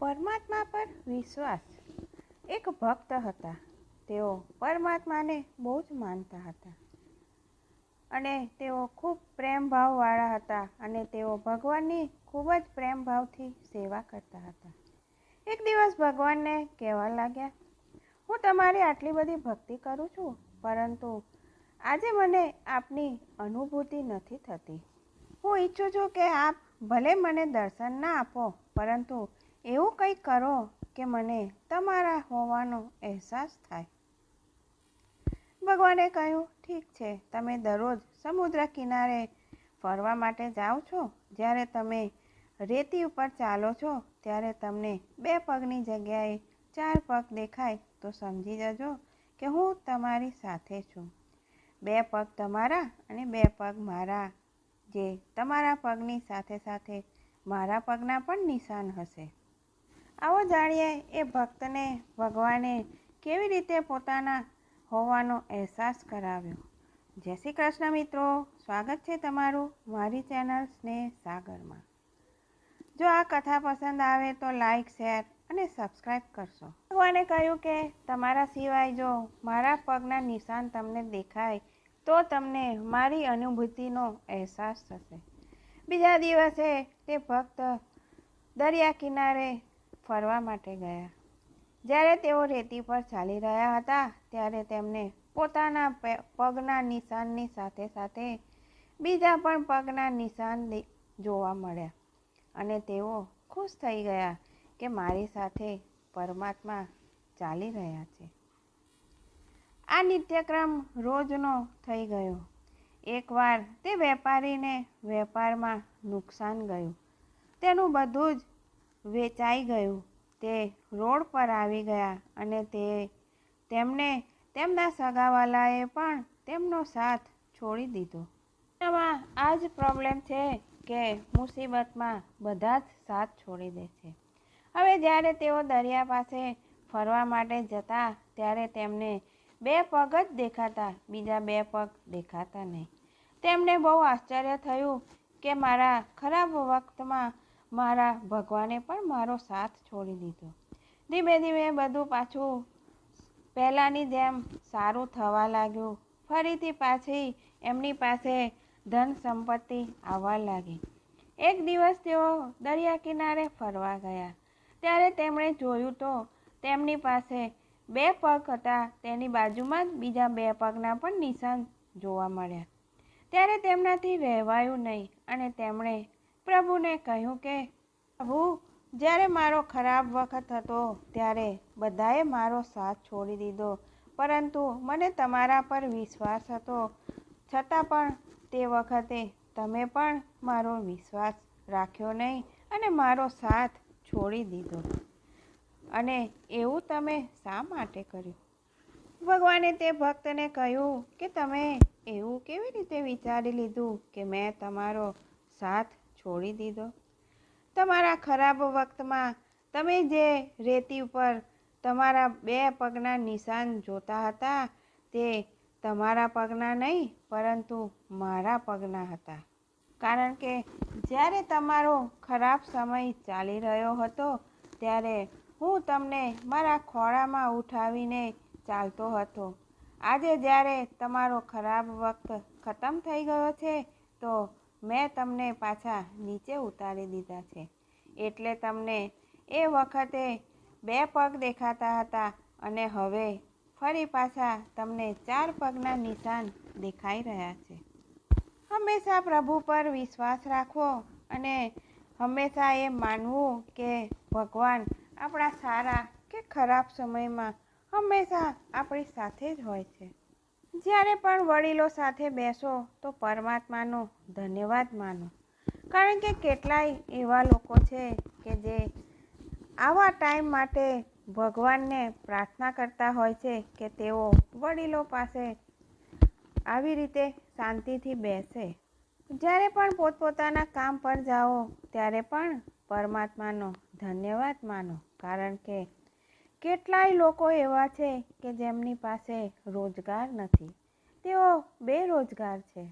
પરમાત્મા પર વિશ્વાસ. એક ભક્ત હતા. તેઓ પરમાત્માને બહુ જ માનતા હતા. અને તેઓ ખૂબ પ્રેમભાવવાળા હતા અને તેઓ ભગવાનની ખૂબ જ પ્રેમભાવથી સેવા કરતા હતા. એક દિવસ ભગવાનને કહેવા લાગ્યા, હું તમારી આટલી બધી ભક્તિ કરું છું, પરંતુ આજે મને આપની અનુભૂતિ નથી થતી. હું ઈચ્છું છું કે આપ ભલે મને દર્શન ના આપો, પરંતુ એવું કંઈક કરો કે મને તમારા હોવાનો અહેસાસ થાય. ભગવાને કહ્યું, ઠીક છે, તમે દરરોજ સમુદ્ર કિનારે ફરવા માટે જાઓ છો. જ્યારે તમે રેતી ઉપર ચાલો છો, ત્યારે તમને બે પગની જગ્યાએ ચાર પગ દેખાય, તો સમજી જજો કે હું તમારી સાથે છું. બે પગ તમારા અને બે પગ મારા. જે તમારા પગની સાથે સાથે મારા પગના પણ નિશાન હશે. આવો જાણીએ એ ભક્તને, ભગવાને કેવી રીતે પોતાના હોવાનો અહેસાસ કરાવ્યો. જય શ્રી કૃષ્ણ મિત્રો, સ્વાગત છે તમારું મારી ચેનલ સ્નેહ સાગરમાં. જો આ કથા પસંદ આવે તો લાઈક, શેર અને સબસ્ક્રાઈબ કરશો. ભગવાને કહ્યું કે તમારા સિવાય જો મારા પગના નિશાન તમને દેખાય, તો તમને મારી અનુભૂતિનો અહેસાસ થશે. બીજા દિવસે તે ભક્ત દરિયા કિનારે ફરવા માટે ગયા. જ્યારે તેઓ રેતી પર ચાલી રહ્યા હતા, ત્યારે તેમને પોતાના પગના નિશાનની સાથે સાથે બીજા પણ પગના નિશાન જોવા મળ્યા. અને તેઓ ખુશ થઈ ગયા કે મારી સાથે પરમાત્મા ચાલી રહ્યા છે. આ નિત્યક્રમ રોજનો થઈ ગયો. એકવાર તે વેપારીને વેપારમાં નુકસાન ગયું. તેનું બધું જ વેચાઈ ગયું. તે રોડ પર આવી ગયા અને તે તેમને તેમના સગાવાલાએ પણ તેમનો સાથ છોડી દીધો. એમાં આ જ પ્રોબ્લેમ છે કે મુસીબતમાં બધા જ સાથ છોડી દે છે. હવે જ્યારે તેઓ દરિયા પાસે ફરવા માટે જતા ત્યારે તેમને બે પગ જ દેખાતા, બીજા બે પગ દેખાતા નહીં. તેમને બહુ આશ્ચર્ય થયું કે મારા ખરાબ વખતમાં મારા ભગવાને પણ મારો સાથ છોડી દીધો. ધીમે ધીમે બધું પાછું પહેલાંની જેમ સારું થવા લાગ્યું. ફરીથી પાછી એમની પાસે ધન સંપત્તિ આવવા લાગી. એક દિવસ તેઓ દરિયા કિનારે ફરવા ગયા. ત્યારે તેમણે જોયું તો તેમની પાસે બે પગ હતા, તેની બાજુમાં જ બીજા બે પગના પણ નિશાન જોવા મળ્યા. ત્યારે તેમનાથી રહેવાયું નહીં અને તેમણે પ્રભુને કહ્યું કે, પ્રભુ, જ્યારે મારો ખરાબ વખત હતો, ત્યારે બધાએ મારો સાથ છોડી દીધો. પરંતુ મને તમારા પર વિશ્વાસ હતો. છતાં પણ તે વખતે તમે પણ મારો વિશ્વાસ રાખ્યો નહીં અને મારો સાથ છોડી દીધો. અને એવું તમે શા માટે કર્યું? ભગવાને તે ભક્તને કહ્યું કે, તમે એવું કેવી રીતે વિચારી લીધું કે મેં તમારો સાથ છોડી દીધો. તમારા ખરાબ વખતમાં તમે જે રેતી ઉપર તમારા બે પગના નિશાન જોતા હતા તે તમારા પગના નહીં, પરંતુ મારા પગના હતા. કારણ કે જ્યારે તમારો ખરાબ સમય ચાલી રહ્યો હતો, ત્યારે હું તમને મારા ખોળામાં ઉઠાવીને ચાલતો હતો. આજે જ્યારે તમારો ખરાબ વખત ખતમ થઈ ગયો છે, તો મેં તમને પાછા નીચે ઉતારી દીધા છે. એટલે તમને એ વખતે બે પગ દેખાતા હતા અને હવે ફરી પાછા તમને ચાર પગના નિશાન દેખાઈ રહ્યા છે. હંમેશા પ્રભુ પર વિશ્વાસ રાખવો અને હંમેશા એ માનવું કે ભગવાન આપણા સારા કે ખરાબ સમયમાં હંમેશા આપણી સાથે જ હોય છે. જ્યારે પણ વડીલો સાથે બેસો, તો પરમાત્માનો ધન્યવાદ માનો. કારણ કે કેટલાય એવા લોકો છે કે જે આવા ટાઈમ માટે ભગવાનને પ્રાર્થના કરતા હોય છે કે તેઓ વડીલો પાસે આવી રીતે શાંતિથી બેસે. જ્યારે પણ પોતપોતાના કામ પર જાઓ, ત્યારે પણ પરમાત્માનો ધન્યવાદ માનો. કારણ કે કેટલાય લોકો એવા છે કે જેમની પાસે રોજગાર નથી. તેઓ બેરોજગાર છે.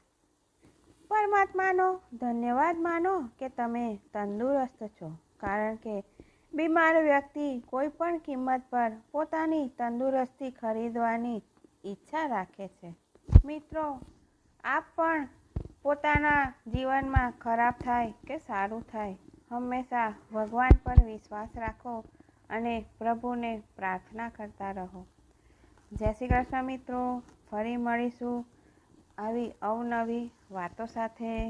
પરમાત્માનો ધન્યવાદ માનો કે તમે તંદુરસ્ત છો, કારણ કે બીમાર વ્યક્તિ કોઈ પણ કિંમત પર પોતાની તંદુરસ્તી ખરીદવાની ઈચ્છા રાખે છે. મિત્રો, આપ પણ પોતાના જીવનમાં ખરાબ થાય કે સારું થાય, હંમેશા ભગવાન પર વિશ્વાસ રાખો અને પ્રભુને પ્રાર્થના કરતા રહો. જય શ્રી કૃષ્ણ મિત્રો, ફરી મળીશું આવી અવનવી વાતો સાથે.